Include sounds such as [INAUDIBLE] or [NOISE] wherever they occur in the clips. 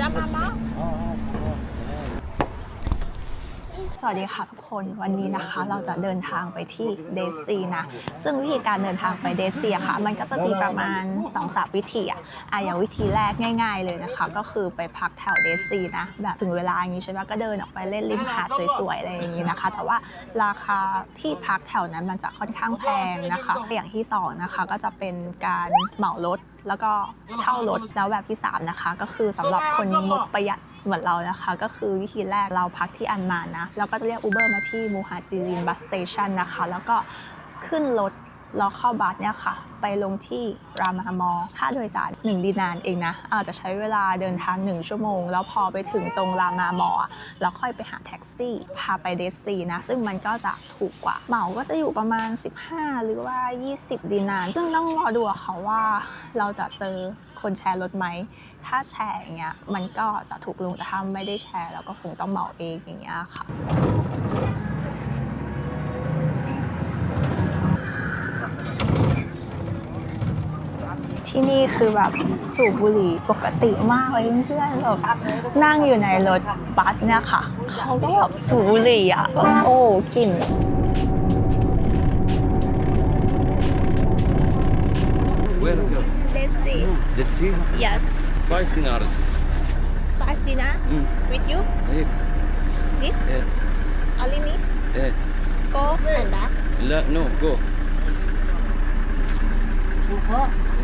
Ramama. สวัสดีค่ะทุกคนวันนี้นะคะเราจะเดินทางไปที่เดซีนะซึ่งวิธีการเดินทางไปเดซีอะค่ะ มันก็จะมีประมาณ2อสวิธีอะอะอย่างวิธีแรกง่าย ๆเลยนะคะ ก็คือไปพักแถวเดซีนะแบบถึงเวลาอย่างนี้ใช่ไหมก็เดินออกไปเล่นริมหาดสวยๆอะไรอย่างนี้นะคะ แต่ว่าราคาที่พักแถวนั้นมันจะค่อนข้างแพงนะคะ อย่างที่สองนะคะก็จะเป็นการเหมารถแล้วก็เช่ารถแล้วแบบที่ 3 นะคะ ก็คือสำหรับคนงบประหยัดเหมือนเรานะคะ ก็คือวิธีแรกเราพักที่อันมานนะแล้วก็จะเรียก Uber มาที่มูฮัดจีรินบัสสเตชันนะคะ แล้วก็ขึ้นรถ ล้อเข้าบัสเนี่ยค่ะ ไปลงที่รามามอค่าโดยสาร 1 ดีนานเองนะ อาจจะใช้เวลาเดินทาง 1 ชั่วโมง แล้วพอไปถึงตรงรามามอแล้วค่อยไปหาแท็กซี่ พาไปเดซีนะ ซึ่งมันก็จะถูกกว่า เหมาก็จะอยู่ประมาณ 15 หรือว่า 20 ดีนาน ซึ่งต้องรอดูอะค่ะว่าเราจะเจอคนแชร์รถไหม ถ้าแชร์อย่างเงี้ยมันก็จะถูกลงแต่ถ้าไม่ได้แชร์เราก็คงต้องเหมาเองอย่างเงี้ยค่ะ ที่นี่คือแบบสูบบุหรี่ปกติมากเลยเพื่อนๆแบบนั่งอยู่ในรถบัสเนี่ยค่ะ เขาก็แบบสูบบุหรี่อะแบบโอ้กลิ่นเดซี่ Dead Sea? yes Five dinars. five dinner Mm. with you Yeah. this Yeah. only me Yeah. go and that La, no, go.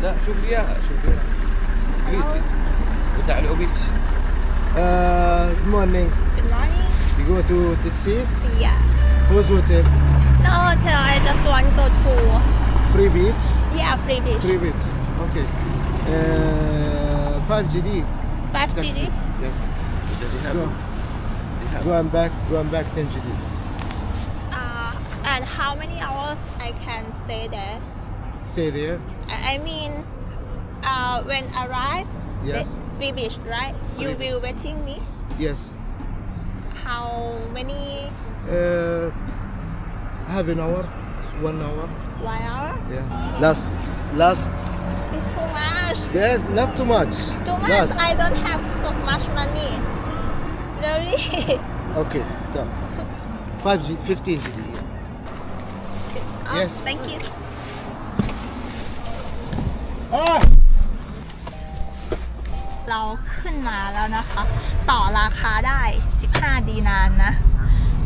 لا شوف اياها شوف اياها انجليزي وتعالوا بيتش Uh, good morning. good morning You go to Titsi? yeah Whose hotel? no hotel I just want go to Free beach? yeah free beach Free beach. Okay. Uh, 5 GD. five Taxi. GD Yes. They have. Go. They have. Go and back. Go and back 10 GD. uh, and how many hours I can stay there Stay there. I I mean, uh, when arrive, Yes. the right? You Free will waiting me. Yes. How many? Uh, half an hour. One hour. One hour? Yeah. Last. Last. It's too much. Yeah, not too much. Too much. Last. I don't have so much money. Sorry. [LAUGHS] Okay. Come. 5 G. 15 GD. Oh, Yes. Thank you. Ah! เราขึ้นมาแล้วนะคะ ต่อราคาได้ 15 ดีนานนะ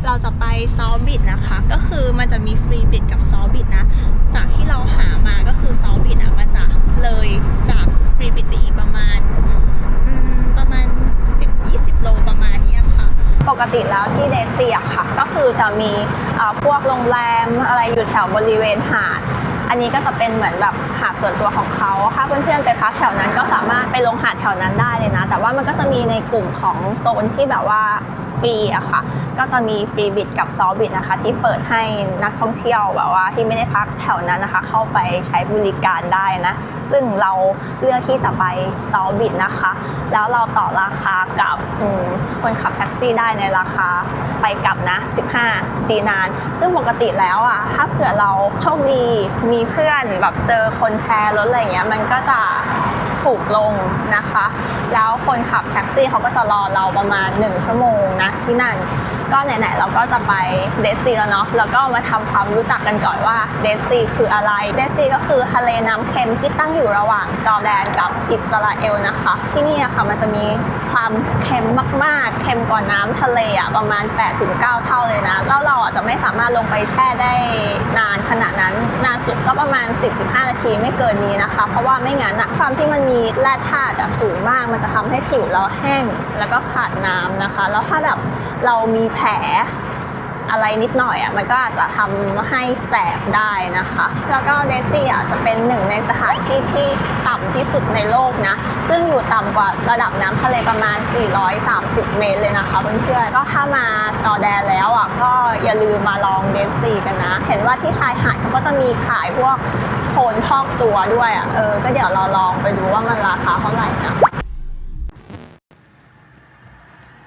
เราจะไปซอลบิดนะคะ ก็คือมันจะมีฟรีบิดกับซอลบิดนะ จากที่เราหามาก็คือซอลบิดอะมันจะเลยจากฟรีบิดไปอีกประมาณอืมประมาณ 10-20 โลประมาณเนี้ยค่ะ ปกติแล้วที่เดซีอะค่ะ ก็คือจะมีเอ่อพวกโรงแรมอะไรอยู่แถวบริเวณหาด อันนี้ก็จะเป็นเหมือนแบบหาดส่วนตัวของเขาถ้าเพื่อนๆไปพักแถวนั้นก็สามารถไปลงหาดแถวนั้นได้เลยนะ แต่ว่ามันก็จะมีในกลุ่มของโซนที่แบบว่าฟรีอะค่ะก็จะมีฟรีบิดกับซอลบิดนะคะ ที่เปิดให้นักท่องเที่ยวแบบว่าที่ไม่ได้พักแถวนั้นนะคะ เข้าไปใช้บริการได้นะ ซึ่งเราเลือกที่จะไปซอลบิดนะคะ แล้วเราต่อราคากับคนขับแท็กซี่ได้ในราคาไปกลับนะ 15จีนาน ซึ่งปกติแล้วอะถ้าเผื่อเราโชคดีมีเพื่อนแบบเจอคนแชร์รถอะไรเงี้ยมันก็จะถูกลงนะคะ แล้วคนขับแท็กซี่เขาก็จะรอเราประมาณ 1 ชั่วโมงนะที่นั่น ก็ไหนๆเราก็จะไปเดซีแล้วเนาะแล้วก็มาทำความรู้จักกันก่อนว่าเดซีคืออะไรเดซีก็คือทะเลน้ำเค็มที่ตั้งอยู่ระหว่างจอร์แดนกับอิสราเอลนะคะ ที่นี่อะค่ะมันจะมีความเค็มมากๆ เค็มกว่าน้ำทะเลอะประมาณ 8-9 เท่าเลยนะแล้วเราอะจะไม่สามารถลงไปแช่ได้นานขนาดนั้นนานสุดก็ประมาณ 10-15 นาทีไม่เกินนี้นะคะ เพราะว่าไม่งั้นอะความที่มันมีแร่ธาตุอะสูงมาก มันจะทำให้ผิวเราแห้งแล้วก็ขาดน้ำนะคะ แล้วถ้าแบบเรามีแผผลอะไรนิดหน่อยอะมันก็อาจจะทำให้แสบได้นะคะ แล้วก็เดซี่อะจะเป็นหนึ่งในสถานที่ที่ต่ำที่สุดในโลกนะ ซึ่งอยู่ต่ำกว่าระดับน้ำทะเลประมาณ 430 เมตรเลยนะคะเพื่อนๆ ก็ถ้ามาจอแดนแล้วอะก็อย่าลืมมาลองเดซี่กันนะ เห็นว่าที่ชายหาดเขาก็จะมีขายพวกโคนพอกตัวด้วยอะเออ ก็เดี๋ยวเราลองไปดูว่ามันราคาเท่าไหร่นะ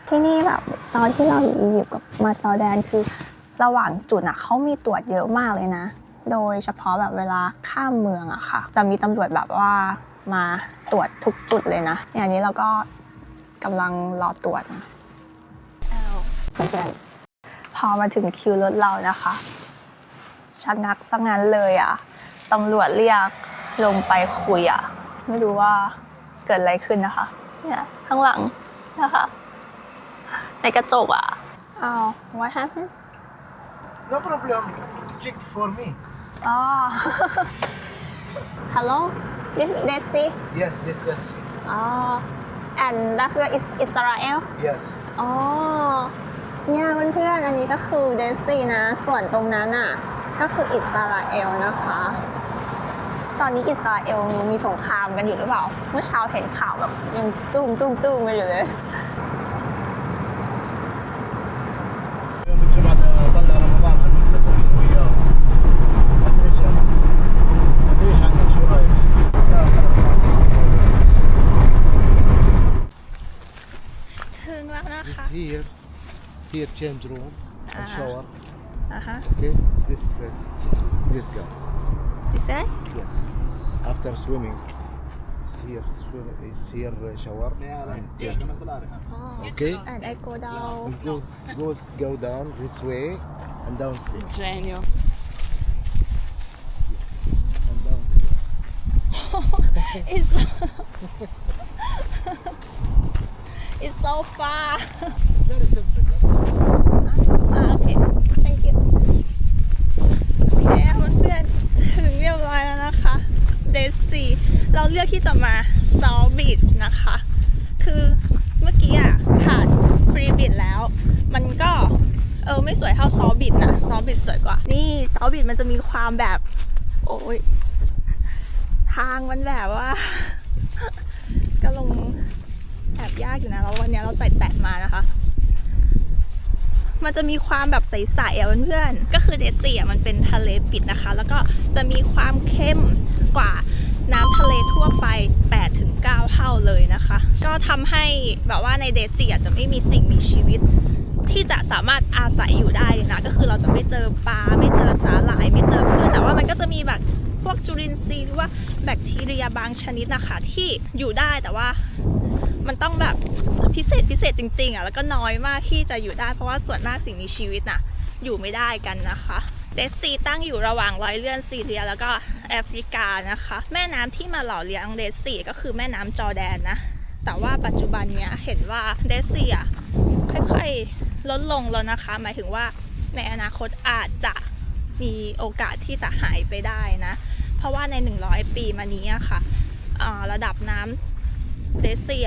ที่นี่แบบตอนที่เราอยู่กับมาจอร์แดนคือ ระหว่างจุดอะเขามีตรวจเยอะมากเลยนะ โดยเฉพาะแบบเวลาข้ามเมืองอะค่ะ จะมีตำรวจแบบว่ามาตรวจทุกจุดเลยนะอย่างนี้เราก็กำลังรอตรวจนะอ้าวเพื่อนพอมาถึงคิวรถเรานะคะชะงักซะงั้นเลยอะตำรวจเรียกลงไปคุยอะไม่รู้ว่าเกิดอะไรขึ้นนะคะ เนี่ยข้างหลังนะคะ ในกระจกอะอ้าว what happened No problem. Check for me. อ๋อ hello this is Desi Yes, this this. อ๋อ and that's where is Israel Yes. อ๋อ เนี่ยเพื่อนๆ อันนี้ก็คือเดซี่นะ ส่วนตรงนั้นอะ ก็คืออิสราเอลนะคะ ตอนนี้อิสราเอลมีสงครามกันอยู่หรือเปล่า เมื่อเช้าเห็นข่าวแบบยังตุ้มตุ้มตุ้มกันอยู่เลย ถึงแล้วนะ This คะ here, here change room and Ah. shower. อ่ะฮะ Okay. This uh, this gas. Is that Yes. After swimming, it's here swim. It's here uh, shower and change room. อ๋อ Okay. and I go down And go go go down this way and downstairs. Genio. It's it's so far It's very simple. อ่าโอเค thank you โอเคเพื่อนๆถึงเรียบร้อยแล้วนะคะเดซี่เราเลือกที่จะมาซอลบีชนะคะ คือเมื่อกี้อะผ่านฟรีบิดแล้ว มันก็เออไม่สวยเท่าซอลบิดนะซอลบิดสวยกว่า นี่ซอลบิดมันจะมีความแบบ โอ้ย ทางมันแบบว่า ก็ลงแอบยากอยู่นะแล้ววันนี้เราใส่แตะมานะคะ มันจะมีความแบบใสๆอะเพื่อนๆก็คือเดซี่อะมันเป็นทะเลปิดนะคะ แล้วก็จะมีความเข้มกว่าน้ำทะเลทั่วไป8ถึง9เท่าเลยนะคะ ก็ทำให้แบบว่าในเดซี่อะจะไม่มีสิ่งมีชีวิต ที่จะสามารถอาศัยอยู่ได้นะ ก็คือเราจะไม่เจอปลาไม่เจอสาหร่ายไม่เจอพืชแต่ว่ามันก็จะมีแบบ พวกจุลินทรีย์หรือว่าแบคทีเรียบางชนิดนะคะที่อยู่ได้แต่ว่ามันต้องแบบพิเศษพิเศษจริงๆอะแล้วก็น้อยมากที่จะอยู่ได้เพราะว่าส่วนมากสิ่งมีชีวิตน่ะอยู่ไม่ได้กันนะคะเดซีตั้งอยู่ระหว่างรอยเลื่อนซีเรียแล้วก็แอฟริกานะคะ แม่น้ำที่มาหล่อเลี้ยงเดซีก็คือแม่น้ำจอแดนนะ แต่ว่าปัจจุบันเนี้ยเห็นว่าเดซีอะค่อยๆลดลงแล้วนะคะ หมายถึงว่าในอนาคตอาจจะ มีโอกาสที่จะหายไปได้นะ เพราะว่าใน 100 ปีมานี้ค่ะระดับน้ำเดซี่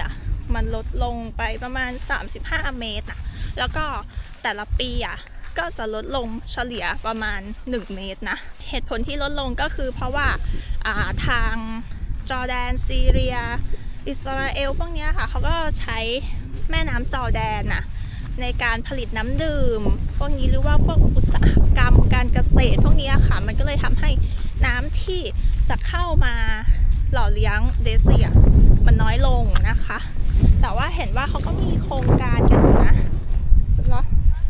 มันลดลงไปประมาณ 35 เมตรอะแล้วก็แต่ละปีอะก็จะลดลงเฉลี่ยประมาณ 1 เมตรนะ เหตุผลที่ลดลงก็คือเพราะว่าาทางจอร์แดนซีเรีย อิสราเอลพวกนี้ค่ะเขาก็ใช้แม่น้ำจอร์แดนน่ะ ในการผลิตน้ำดื่ม พวกนี้หรือว่าพวกอุตสาหกรรมการเกษตร พวกนี้ค่ะ มันก็เลยทำให้น้ำที่จะเข้ามาหล่อเลี้ยงเดซี่มันน้อยลงนะคะ แต่ว่าเห็นว่าเขาก็มีโครงการกันนะเนาะ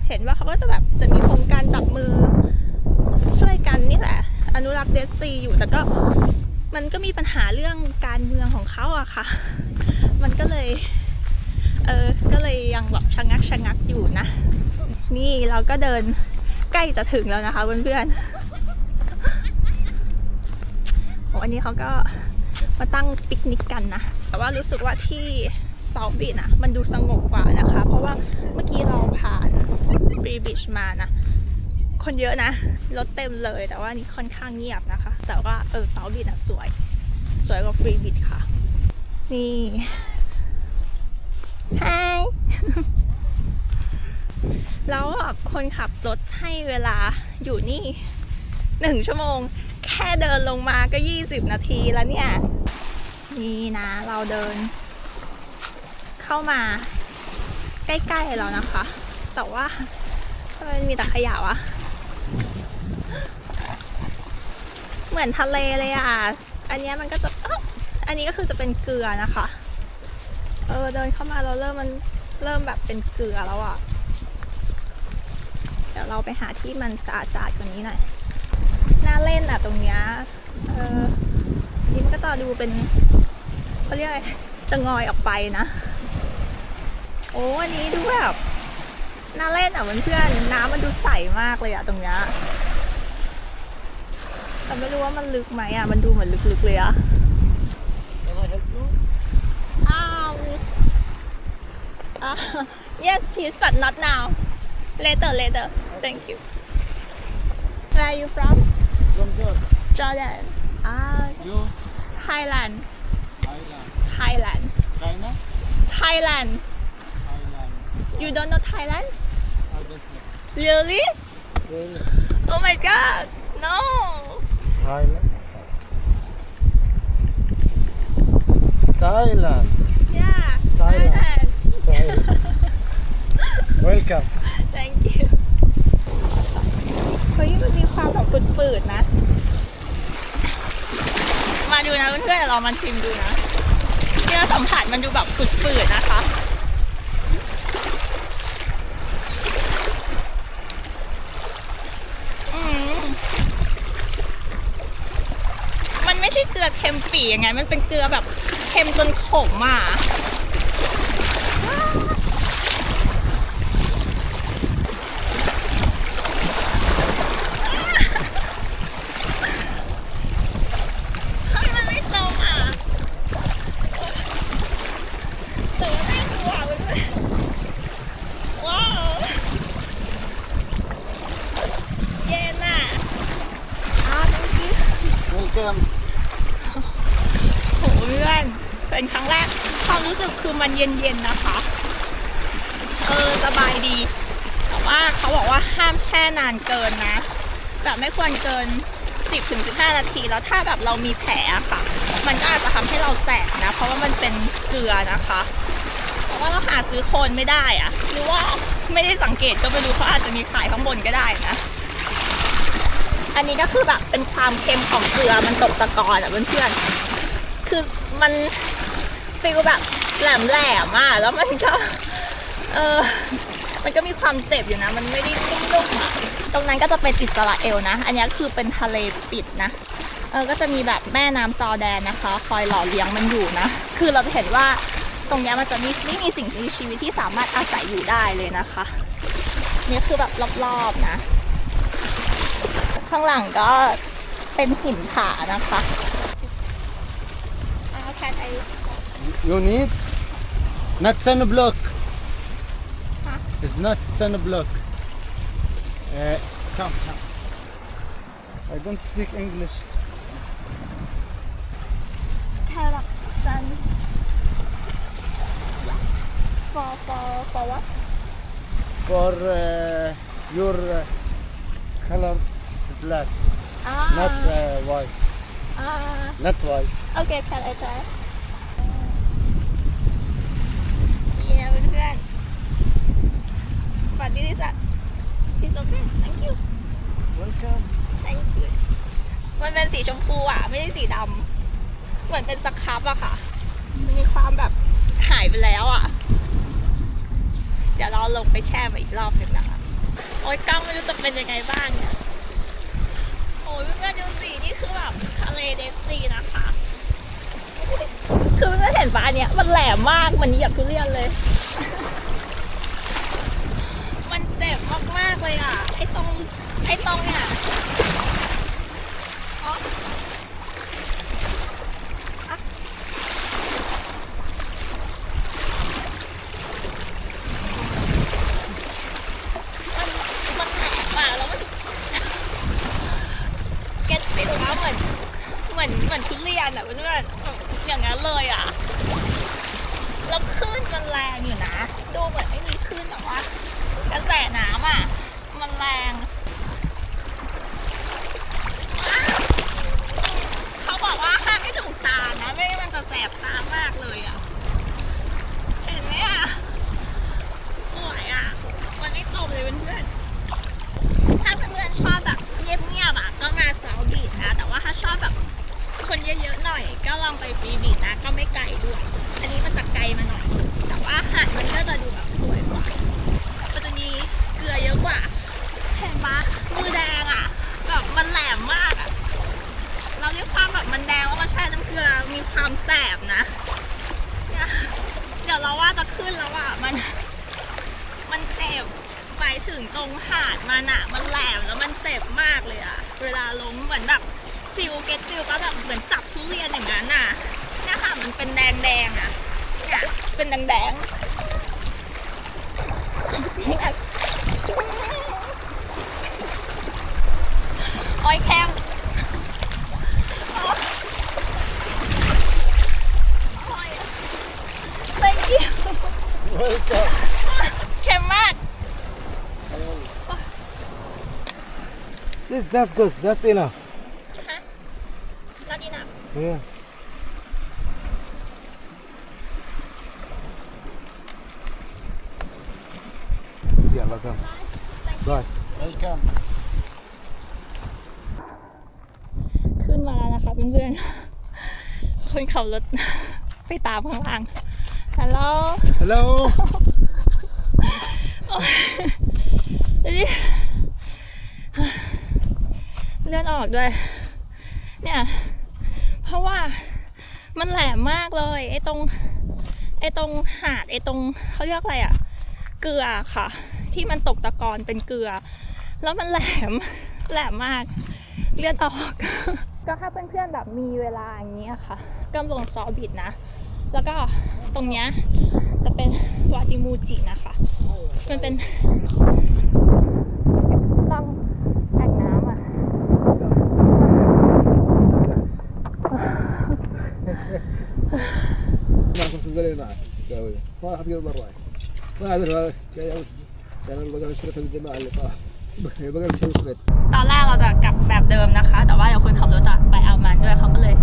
เห็นว่าเขาก็จะแบบจะมีโครงการจับมือช่วยกันนี่แหละ อนุรักษ์เดซซีอยู่แต่ก็มันก็มีปัญหาเรื่องการเมืองของเขาอะค่ะ มันก็เลย เออ ก็เลยยังแบบชะงักชะงักอยู่นะ นี่เราก็เดินใกล้จะถึงแล้วนะคะเพื่อนๆโอ้อันนี้เขาก็มาตั้งปิกนิกกันนะ แต่ว่ารู้สึกว่าที่ซอฟบีนะมันดูสงบกว่านะคะ เพราะว่าเมื่อกี้เราผ่านฟรีบีชมานะ คนเยอะนะ รถเต็มเลย แต่ว่านี่ค่อนข้างเงียบนะคะ แต่ว่าเออซอฟบีนะสวย สวยกว่าฟรีบีชค่ะ นี่ ไฮแล้วแบบคนขับรถให้เวลาอยู่นี่หนึ่งชั่วโมง แค่เดินลงมาก็ 20 นาทีแล้วเนี่ย นี่นะ เราเดิน เข้ามาใกล้ๆแล้วนะคะ แต่ว่าทำไมมันมีแต่ขยะวะ เหมือนทะเลเลยอะ อันนี้มันก็จะออันนี้ก็คือจะเป็นเกลือนะคะ เออเดินเข้ามาเราเริ่มมันเริ่มแบบเป็นเกลือแล้วอะ เดี๋ยวเราไปหาที่มันสะอาดๆกว่านี้หน่อย น่าเล่นอะตรงเนี้ย เออนี่มันก็จะดูเป็นเขาเรียกอะไรจะงอยออกไปนะ โอ้อันนี้ดูแบบน่าเล่นอะเพื่อนๆน้ำมันดูใสมากเลยอะตรงเนี้ยแต่ไม่รู้ว่ามันลึกไหมอะ มันดูเหมือนลึกๆเลยอะ Can I help you? Um, uh, [LAUGHS] yes, please, but not now. Later, later. Thank you. Where are you from? From Jordan. Jordan. Ah, You? Thailand. Thailand. Thailand. China? Thailand. Thailand. You don't know Thailand? I don't know. Really? Really? Oh my god. No. Thailand. Thailand. Thailand. Thailand. Welcome. Thank you เฮ้ยมันมีความแบบปืดๆนะ มาดูนะเพื่อนๆเรามาชิมดูนะเนื้อสัมผัสมันดูแบบปืดๆนะคะ มันไม่ใช่เกลือเค็มปียังไง มันเป็นเกลือแบบเค็มจนขมอะ เฮ้ยมันไม่จมอะแต่ว่าน่ากลัวเว้ยว้าว เย็นอะอ้าวน้องกิ๊ฟ Welcome. โหเพื่อน เป็นครั้งแรก ความ รู้สึกคือมันเย็นๆนะคะ เออสบายดี แต่ว่าเขาบอกว่าห้ามแช่นานเกินนะ แบบไม่ควรเกิน 10-15ถึง15นาที แล้วถ้าแบบเรามีแผลอะค่ะ มันก็อาจจะทำให้เราแสบนะ เพราะว่ามันเป็นเกลือนะคะเพราะว่าเราหาซื้อโคนไม่ได้อะหรือว่าไม่ได้สังเกตก็ไม่รู้เขาอาจจะมีขายข้างบนก็ได้นะอันนี้ก็คือแบบเป็นความเค็มของเกลือมันตกตะกอนอะเพื่อนๆคือมันฟีลแบบ แหลมแหลมๆอะแล้วมันก็ เออมันก็มีความเจ็บอยู่นะ มันไม่ได้นุ่มๆอะตรงนั้นก็จะเป็นอิสราเอลนะ อันนี้คือเป็นทะเลปิดนะเออก็จะมีแบบแม่น้ำจอแดนนะคะ คอยหล่อเลี้ยงมันอยู่นะ คือเราจะเห็นว่าตรงนี้มันจะมีไม่มีสิ่งมีชีวิตที่สามารถอาศัยอยู่ได้เลยนะคะนี่คือแบบรอบๆนะ ข้างหลังก็เป็นหินผานะคะ You need not sunblock. Huh? It's not sunblock. Uh, come, come. I don't speak English. Carrots sun for for for what For uh, your uh, color is black, ah not uh, white. ah Not white. okay can I try okay thank you Welcome. thank you มันเป็นสีชมพูอะ ไม่ใช่สีดำเหมือนเป็นสครับอะค่ะ มันมีความแบบหายไปแล้วอะ เดี๋ยวเราลงไปแช่มาอีกรอบหนึ่งนะคะ โอ๊ยกล้องไม่รู้จะเป็นยังไงบ้างเนี่ย โอ้ยเพื่อนๆดูสีนี่คือแบบทะเลเดดซีนะคะคือเพื่อนๆเห็นปะอันเนี้ยมันแหลมมากเหมันเหยียบทุเรียนเลยมันเจ็ บมากๆเลยอะ ไอ้ตรง ไอ้ตรงเนี่ยอ๋ออะมันมันแหลมอะแล้วมันเก็ตฟิลว่าเหมือน เหมือนเหมือนทุเรียนอะเพื่อนๆแบบอย่างนั้นเลยอะ แล้วคลื่นมันแรงอยู่นะ ดูเหมือนไม่มีคลื่นแต่ว่ากระแสน้ำอะ มันแรงอ้าวเขาบอกว่าห้ามไม่ถูกตานะ ไม่งั้นมันจะแสบตามากเลยอะ เห็นไหมอะ สวยอะ มันไม่จมเลยเพื่ อนๆถ้าเพื่อนๆชอบแบบเงียบๆอะก็มาเซาบีดนะแต่ว่าถ้าชอบแบบคนเยอะๆหน่อย ก็ลองไปฟรีบีดนะก็ไม่ไกลด้วย อันนี้มันจะไกลมาหน่อย แต่ว่าหาดมันก็จะดูแบบสวยกว่ามันจะมีเกลือเยอะกว่าเห็นปะมือแดงอะแบบมันแหลมมากอะเราเรียกความแบบมันแดงว่ามันใช่น้ำเกลือมีความแสบนะเดี๋ยวเราว่าจะขึ้นแล้วอะมัน งตรงหาดมันอะมันแหลมแล้วมันเจ็บมากเลยอะเวลาล้มเหมือนแบบฟิลเก็ตฟิลก็แบบเหมือนจับทุเรียนอย่างนั้นอะเนี่ยค่ะมันเป็นแดงแดงอะเนี่ยเป็นแดงแดงๆเนี่ยโอ้ยแคมโอ้ย thank you Welcome. เค็มมาก This, that's good. That's enough. ฮะรอดีนะ Yeah. Yeah, welcome. Bye. Welcome. ขึ้นมาแล้วนะคะเพื่อนๆ คนขับรถ ไปตามข้างล่าง ฮัลโหล Hello. ดูดิ เลื่อนออกด้วย เนี่ย เพราะว่ามันแหลมมากเลย ไอ้ตรง ไอ้ตรงหาด ไอ้ตรงเขาเรียกอะไรอะเกลือค่ะ ที่มันตกตะกอนเป็นเกลือ แล้วมันแหลม แหลมมาก เลื่อนออก ก็ถ้าเพื่อนๆแบบมีเวลาอย่างนี้ค่ะก็ลงซอบิดนะ แล้วก็ตรงเนี้ยจะเป็นวาติมูจินะคะ มันเป็นลำแอ่งน้ำอะ معكم سجلي معك قوي راح في مرة ما ادري هذا جاي أوي. كان بقى شركة الجماعة اللي طاح بقى مش مسكت ตอนแรกเราจะกลับแบบเดิมนะคะ แต่ว่าเดี๋ยวคนขับรถจะไปเอามันด้วยเขาก็เลย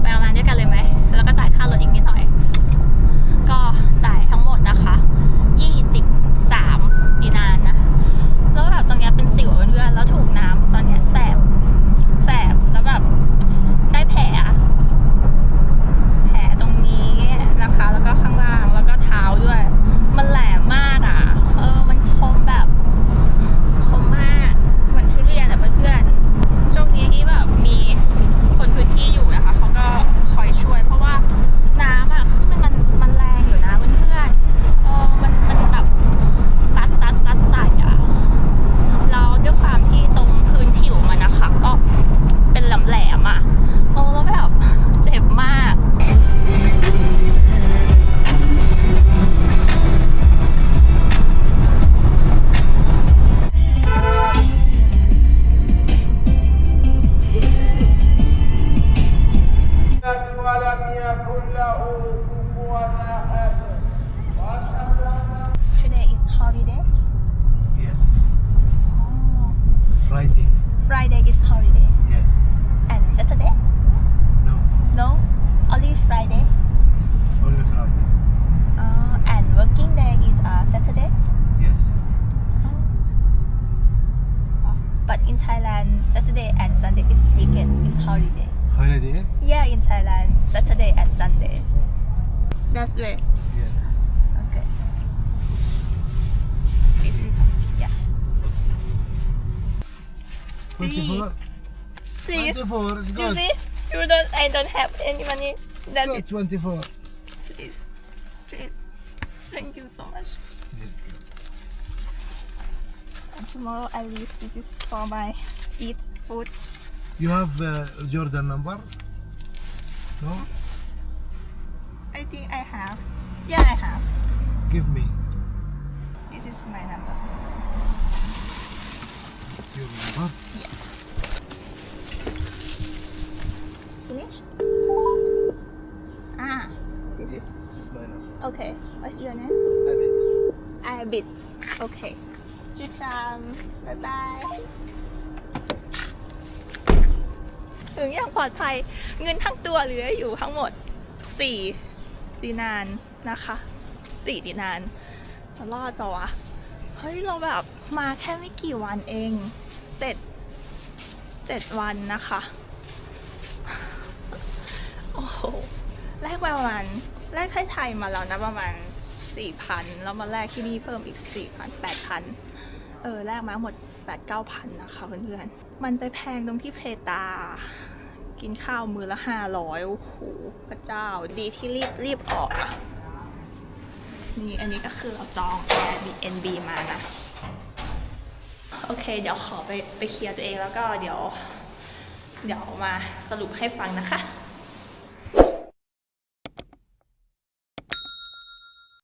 ไปเอามันด้วยกันเลยไหม แล้วก็จ่ายค่ารถอีกนิดหน่อย ก็จ่ายทั้งหมดนะคะ 23ดีนานนะ แล้วแบบตรงเนี้ยเป็นสิวเพื่อนๆแล้วถูกน้ Thailand Saturday and Sunday is weekend is holiday Holiday? yeah in Thailand Saturday and Sunday that's way Yeah. okay it is yeah 24. please 24. It's you good. see you don't I don't have any money that's It's it 24. please please thank you so much and tomorrow I leave this is for my eat food. You have uh, Jordan number? No? I think I have. Yeah, I have. Give me. This is my number. Is your number? Yes. Finish? Ah, this is. This is my number. Okay. What's your name? Abit. Abit. Okay. Goodbye. Bye bye. ถึงอย่างปลอดภัยเงินทั้งตัวเหลืออยู่ทั้งหมด 4 ดีนานนะคะ 4 ดีนานจะรอดปล่าวะ เฮ้ย เราแบบมาแค่ไม่กี่วันเอง 7 7 วันนะคะ โอ้โหแลกประมาณแลกไทยมาแล้วนะประมาณ 4,000 แล้วมาแลกที่นี่เพิ่มอีก 4,000 8,000 เออแลกมาหมด 8 9,000 นะคะเพื่อนๆ มันไปแพงตรงที่เพตา กินข้าวมือละห้าร้อยโอ้โหพระเจ้าดีที่รีบรีบออกอะนี่อันนี้ก็คือเราจอง Airbnb มานะ โอเค เดี๋ยวขอไปไปเคลียร์ตัวเองแล้วก็เดี๋ยว เดี๋ยวมาสรุปให้ฟังนะคะ